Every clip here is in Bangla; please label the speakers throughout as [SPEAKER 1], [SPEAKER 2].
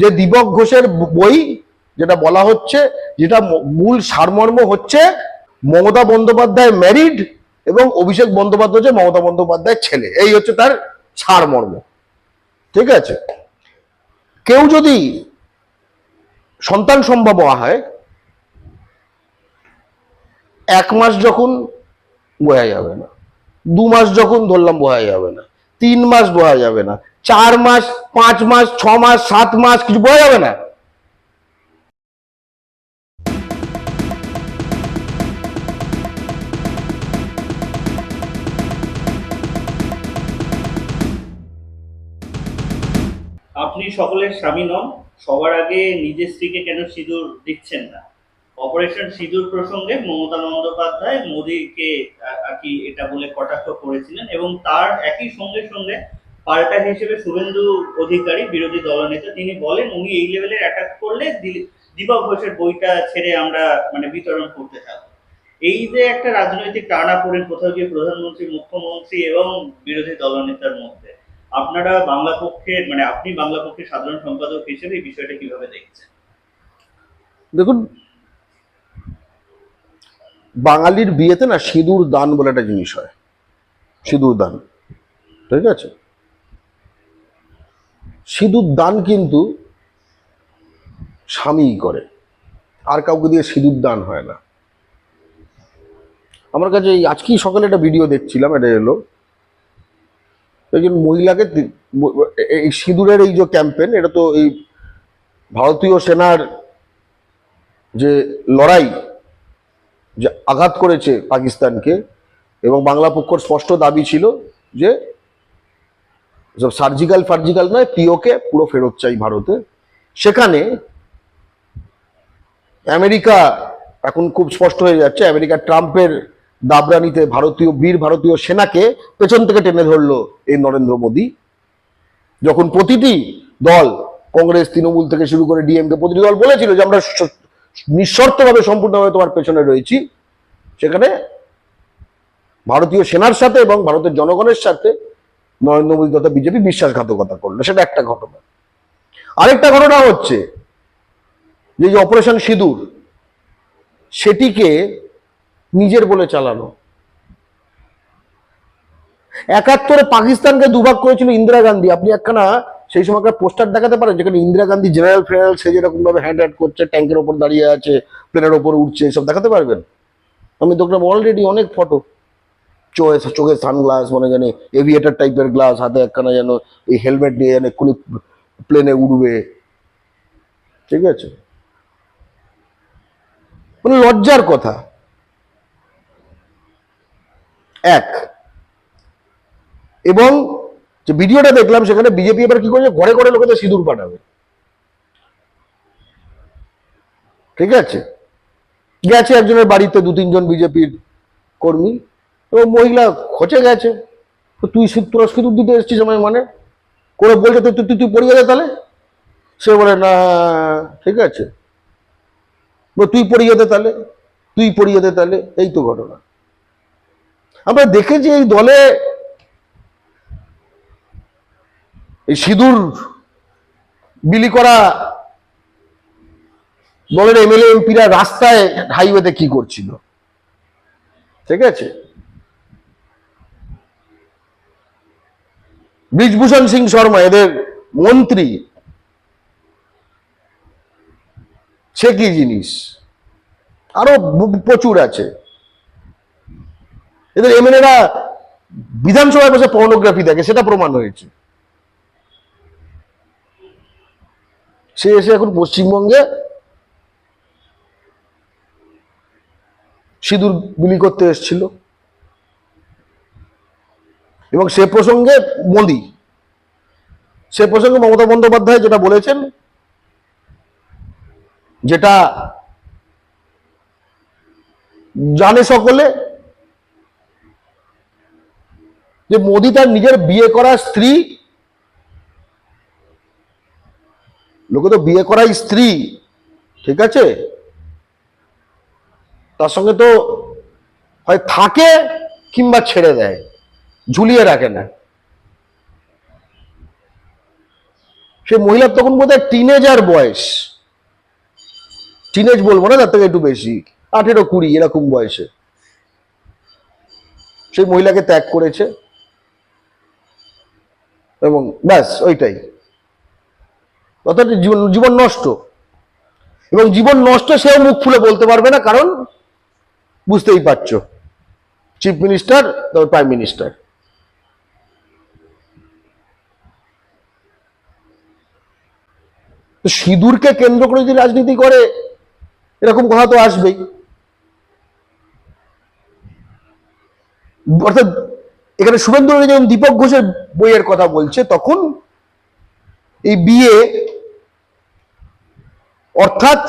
[SPEAKER 1] যে দীপক ঘোষের বই যেটা বলা হচ্ছে, যেটা মূল সারমর্ম হচ্ছে মমতা বন্দ্যোপাধ্যায় ম্যারিড এবং অভিষেক বন্দ্যোপাধ্যায় হচ্ছে মমতা বন্দ্যোপাধ্যায়ের ছেলে। এই হচ্ছে তার সারমর্ম। ঠিক আছে? কেউ যদি সন্তান সম্ভব হয়, এক মাস যখন বোঝা যাবে না, দু মাস যখন ধরলাম বোঝা যাবে না, তিন মাস বোঝা যাবে না চার মাস, পাঁচ মাস, ছ মাস, সাত মাস, কিছু বোঝা যাবে না।
[SPEAKER 2] আপনি সকলের স্বামী নন, সবার আগে নিজের স্ত্রীকে কেন সিঁদুর দিচ্ছেন না? অপারেশন সিঁদুর প্রসঙ্গে মমতা বন্দ্যোপাধ্যায় মোদীকে আর কি এটা বলে কটাক্ষ করেছিলেন এবং তার একই সঙ্গে সঙ্গে পাল্টা হিসেবে শুভেন্দু অধিকারী, বিরোধী দলনেতা তিনি বলেন, উনি এই লেভেলের অ্যাটাক করলে দীপক ঘোষের বইটা ছেড়ে আমরা মানে বিতরণ করতে থাকব এই যে একটা রাজনৈতিক টানা পড়েন কোথাও গিয়ে প্রধানমন্ত্রী, মুখ্যমন্ত্রী এবং বিরোধী দলনেতার মধ্যে, আপনারা বাংলা পক্ষের মানে আপনি বাংলা পক্ষের সাধারণ সম্পাদক হিসেবে এই বিষয়টা কীভাবে দেখছেন?
[SPEAKER 1] দেখুন, বাঙালির বিয়েতে না সিঁদুর দান বলে একটা জিনিস হয়। সিঁদুর দান, ঠিক আছে? সিঁদুর দান কিন্তু স্বামী করে। আর কাউকে দিয়ে সিঁদুর দান হয় না। আমার কাছে এই আজকেই সকালে একটা ভিডিও দেখছিলাম, এটা এলো। একজন মহিলাকে এই সিঁদুরের এই যে ক্যাম্পেন এটা তো এই ভারতীয় সেনার যে লড়াই, যে আঘাত করেছে পাকিস্তানকে, এবং বাংলা পক্ষর স্পষ্ট দাবি ছিল যে সব সার্জিক্যাল ফার্জিক্যাল নয় পিওকে পুরো ফেরত চাই ভারতে। সেখানে আমেরিকা এখন খুব স্পষ্ট হয়ে যাচ্ছে, আমেরিকা ট্রাম্পের দাবরানিতে ভারতীয়, বীর ভারতীয় সেনাকে পেছন থেকে টেনে ধরলো এই নরেন্দ্র মোদী। যখন প্রতিটি দল, কংগ্রেস, তৃণমূল থেকে শুরু করে ডিএমকে প্রতিটি দল বলেছিল যে আমরা নিঃশর্তভাবে, সম্পূর্ণভাবে তোমার পেছনে রয়েছি। সেখানে ভারতীয় সেনার সাথে এবং ভারতের জনগণের সাথে নরেন্দ্র মোদী তথা বিজেপি বিশ্বাসঘাতকতা করল, সেটা একটা ঘটনা। আরেকটা ঘটনা হচ্ছে যে অপারেশন সিঁদুর, সেটিকে নিজের বলে চালানো। একাত্তরে পাকিস্তানকে দুভাগ করেছিল ইন্দিরা গান্ধী। আপনি একখানা সেই সময়কার পোস্টার দেখাতে পারেন, যেখানে ইন্দিরা গান্ধী, জেনারেল ফেনারেল সে যেরকম ভাবে হ্যান্ড হ্যান্ড করছে, ট্যাঙ্কের ওপর দাঁড়িয়ে আছে, প্লেনের ওপর উঠছে এসব দেখাতে পারবেন? আমি দেখলাম অলরেডি অনেক ফটো চোখে চোখে সানগ্লাস মানে জানি এভিয়েটার টাইপের গ্লাস হাতে একখানা যেন এই হেলমেট নিয়ে যেন এক্ষুনি প্লেনে উড়বে। ঠিক আছে? মানে লজ্জার কথা। এক। এবং যে ভিডিওটা দেখলাম, সেখানে বিজেপি এবার কি করছে? ঘরে ঘরে লোকেদের সিঁদুর পাঠাবে। ঠিক আছে? গেছে একজনের বাড়িতে দু তিনজন বিজেপির কর্মী। এবং মহিলা খচে গেছে। তো তুই তোরা দিতে এসছিস আমার মানে? করে বলছে তুই তুই তুই পড়িয়ে দে তাহলে? সে বলে, না, ঠিক আছে। তুই পড়িয়ে দে তাহলে? তুই পড়িয়ে দে তাহলে? এই তো ঘটনা। আমরা দেখেছি এই দলে এই সিঁদুর বিলি করা দলের এমএলএ, এমপিরা রাস্তায় হাইওয়েতে কি করছিল? ঠিক আছে? ব্রিজভূষণ সিং শর্মা, এদের মন্ত্রী। সে কি জিনিস? আরও প্রচুর আছে। এদের এমএলএরা বিধানসভায় বসে পর্নোগ্রাফি দেখে, সেটা প্রমাণ হয়েছে। সে এসে এখন পশ্চিমবঙ্গে সিঁদুর বিলি করতে এসেছিল। এবং সে প্রসঙ্গে মোদি। সে প্রসঙ্গে মমতা বন্দ্যোপাধ্যায় যেটা বলেছেন, যেটা জানে সকলে, যে মোদি তার নিজের বিয়ে করা স্ত্রী, লোকে তো বিয়ে করাই স্ত্রী, ঠিক আছে? তার সঙ্গে তো হয় থাকে কিংবা ছেড়ে দেয়। ঝুলিয়ে রাখে না। সে মহিলার তখন বোধ বোধহয় টিনেজার বয়স। টিনেজ বলব না, তার থেকে একটু বেশি, আঠেরো কুড়ি, এরকম বয়সে। সেই মহিলাকে ত্যাগ করেছে। এবং ব্যাস, ওইটাই। অর্থাৎ জীবন জীবন নষ্ট। এবং জীবন নষ্ট সেও মুখ খুলে বলতে পারবে না, কারণ বুঝতেই পারছ। চিফ মিনিস্টার তবে প্রাইম মিনিস্টার তো সিঁদুরকে কেন্দ্র করে যদি রাজনীতি করে, এরকম কথা তো আসবেই। অর্থাৎ এখানে শুভেন্দু যখন দীপক ঘোষের বইয়ের কথা বলছে, তখন এই বিয়ে অর্থাৎ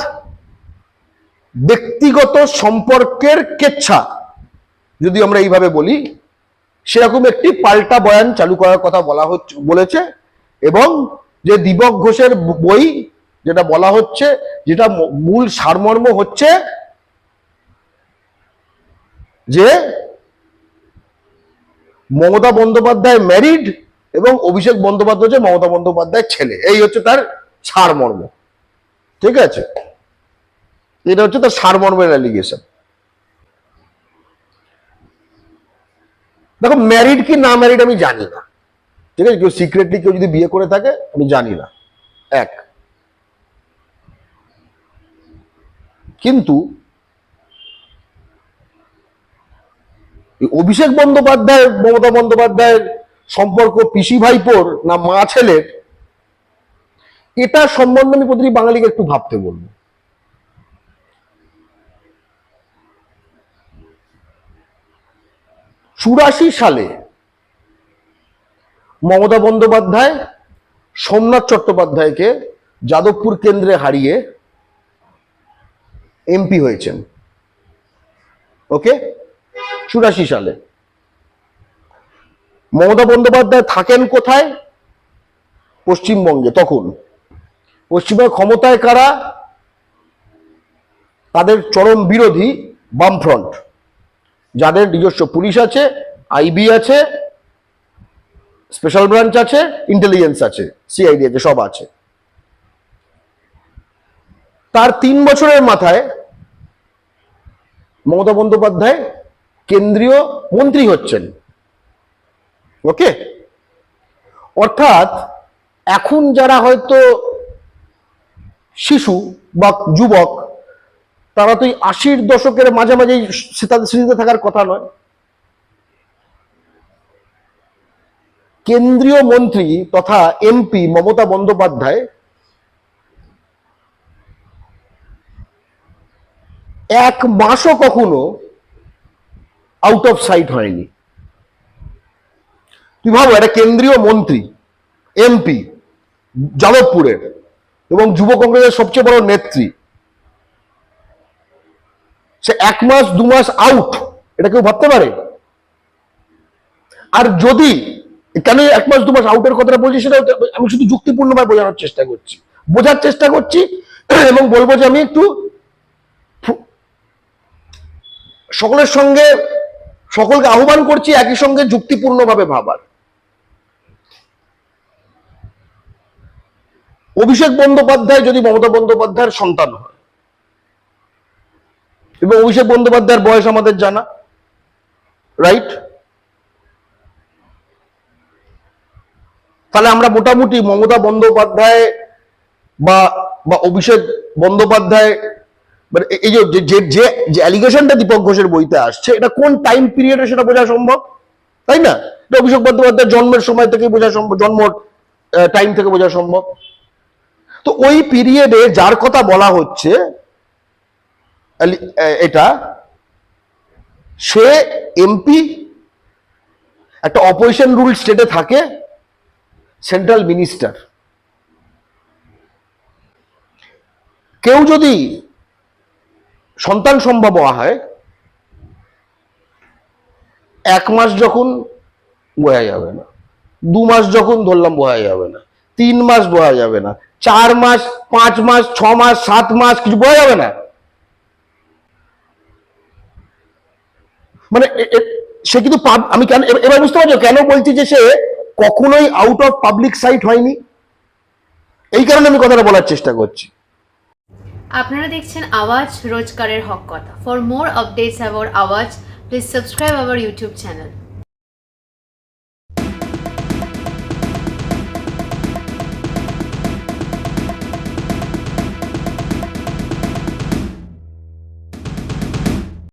[SPEAKER 1] ব্যক্তিগত সম্পর্কের কেচ্ছা, যদি আমরা এইভাবে বলি, সেরকম একটি পাল্টা বয়ান চালু করার কথা বলা হচ্ছে, বলেছে এবং যে দীপক ঘোষের বই যেটা বলা হচ্ছে, যেটা মূল সারমর্ম হচ্ছে যে মমতা বন্দ্যোপাধ্যায় ম্যারিড এবং অভিষেক বন্দ্যোপাধ্যায় হচ্ছে মমতা বন্দ্যোপাধ্যায়ের ছেলে। এই হচ্ছে তার সারমর্ম। ঠিক আছে? এটা হচ্ছে তার সারমর্মের অ্যালিগেশন দেখো ম্যারিড কি না ম্যারিড আমি জানি না। ঠিক আছে? কেউ সিক্রেটলি কেউ যদি বিয়ে করে থাকে, আমি জানি না। এক। কিন্তু অভিষেক বন্দ্যোপাধ্যায়, মমতা বন্দ্যোপাধ্যায়ের সম্পর্ক পিসি ভাইপোর না মা ছেলের, এটা সম্বন্ধে আমি প্রতিটি বাঙালিকে একটু ভাবতে বলব। চুরাশি সালে মমতা বন্দ্যোপাধ্যায়, সোমনাথ চট্টোপাধ্যায়কে যাদবপুর কেন্দ্রে হারিয়ে এমপি হয়েছেন। ওকে? চুরাশি সালে। মমতা বন্দ্যোপাধ্যায় থাকেন কোথায়? পশ্চিমবঙ্গে, তখন। পশ্চিমবঙ্গে ক্ষমতায় কারা? তাদের চরম বিরোধী বামফ্রন্ট। যাদের নিজস্ব পুলিশ আছে, আইবি আছে স্পেশাল ব্রাঞ্চ আছে ইন্টেলিজেন্স আছে সিআইডি আছে, সব আছে। তার তিন বছরের মাথায় মমতা বন্দ্যোপাধ্যায় কেন্দ্রীয় মন্ত্রী হচ্ছেন। ওকে অর্থাৎ এখন যারা হয়তো শিশু বা যুবক, তারা তো এই আশির দশকের মাঝামাঝি স্মৃতিতে থাকার কথা নয়। কেন্দ্রীয় মন্ত্রী তথা এমপি মমতা বন্দ্যোপাধ্যায় এক মাসও কখনো আউট অফ সাইট হয়নি। তুই ভাবো, একটা কেন্দ্রীয় মন্ত্রী এমপি যাদবপুরের এবং যুব কংগ্রেসের সবচেয়ে বড় নেত্রী, সে এক মাস, দু মাস আউট এটা কেউ ভাবতে পারে? আর যদি কেন এক মাস, দু মাস আউটের কথাটা বলছি সেটা আমি শুধু যুক্তিপূর্ণভাবে বোঝানোর চেষ্টা করছি। বোঝার চেষ্টা করছি এবং বলব যে আমি একটু সকলের সঙ্গে, সকলকে আহ্বান করছি একই সঙ্গে যুক্তিপূর্ণভাবে ভাবার। অভিষেক বন্দ্যোপাধ্যায় যদি মমতা বন্দ্যোপাধ্যায়ের সন্তান হয়, এবং অভিষেক বন্দ্যোপাধ্যায়ের বয়স আমাদের জানা রাইট তাহলে আমরা মোটামুটি মমতা বন্দ্যোপাধ্যায় বা বা অভিষেক বন্দ্যোপাধ্যায় মানে এই যে, যে- যে অ্যালিগেশনটা দীপক ঘোষের বইতে আসছে, এটা কোন টাইম পিরিয়ডে সেটা বোঝা সম্ভব? তাই না? এটা অভিষেক বন্দ্যোপাধ্যায়ের জন্মের সময় থেকে বোঝা সম্ভব, জন্ম টাইম থেকে বোঝা সম্ভব। তো ওই পিরিয়ডে যার কথা বলা হচ্ছে এটা, সে এমপি একটা অপোজিশন রুল স্টেটে থাকে সেন্ট্রাল মিনিস্টার। কেউ যদি সন্তান সম্ভব হয়, এক মাস যখন বোঝা যাবে না, দু মাস যখন ধরলাম বোঝা যাবে না, তিন মাস বোঝা যাবে না, চার মাস, পাঁচ মাস, ছ মাস, সাত মাস কিছু বোঝা যাবে না। মানে সে কিন্তু আমি কেন এবার বুঝতে পারছ কেন বলছি যে সে কখনোই আউট অফ পাবলিক সাইট হয়নি। এই কারণে আমি কথাটা বলার চেষ্টা করছি।
[SPEAKER 3] আপনারা দেখছেন আওয়াজ রোজকারের হক কথা। For more updates about Awaaz please subscribe our YouTube channel